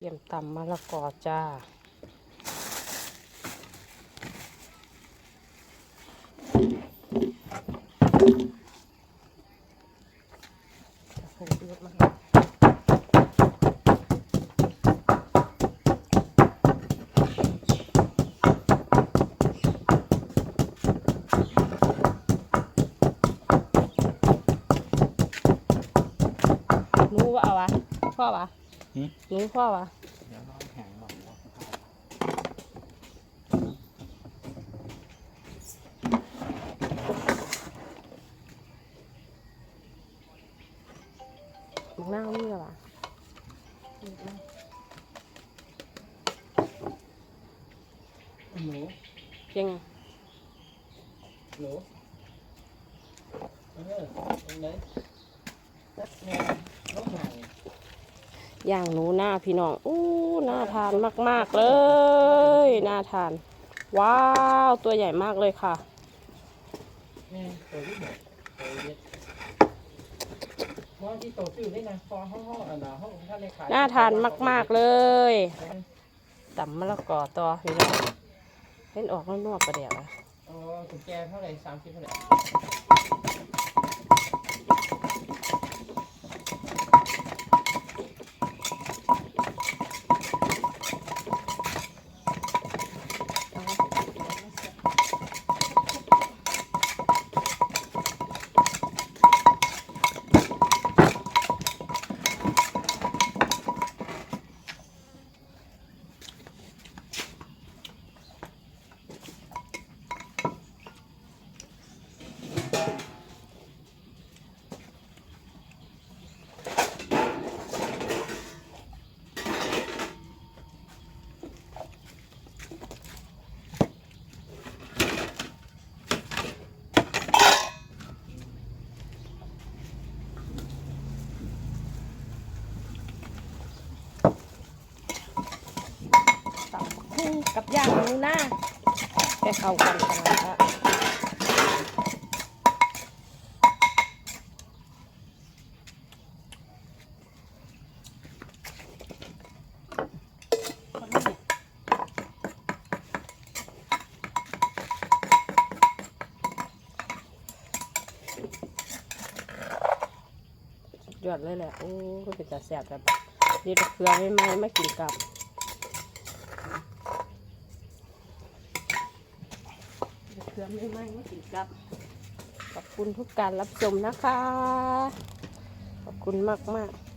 เตรียมตำมะละกอจ้าผงชูรสมาให้ว่าเอาวะพ่อวะ หืมหนูพ่อวะเดี๋ยวน้องแข็งหน่อยว่ามึงนั่งนี่เหรอวะหนูเก่งหนูเออตรงไหนนักแม่น้องห่าง ย่างหนูหน้าพี่น้องอู้น่าทานมาก ๆ เลยน่าทาน ว้าว ตัวใหญ่มากเลยค่ะแม่ตัวที่หมดตัวเล็กเพราะที่โตชื่อนี่นะพอห้องห้องอะนะห้องท่านเลขาน่าทานมาก ๆ เลยตำมะละกอต่อพี่น้องเห็นออกนอกๆประเดี๋ยวอะอ๋อกุญแจเท่าไหร่สามสิบเท่าไหร่ ตำคู่ กับย่างนูหน้าแค่เข้ากันขนาดนั้นสุดยอดเลยแหละ โอ้ก็เป็นจะแสบแบบนี่ตะเคือไม่ไหมไม่กินกับ ผื่อไม่ไม่ไม่สิครับ ขอบคุณทุกการรับชมนะคะ ขอบคุณมากมากๆ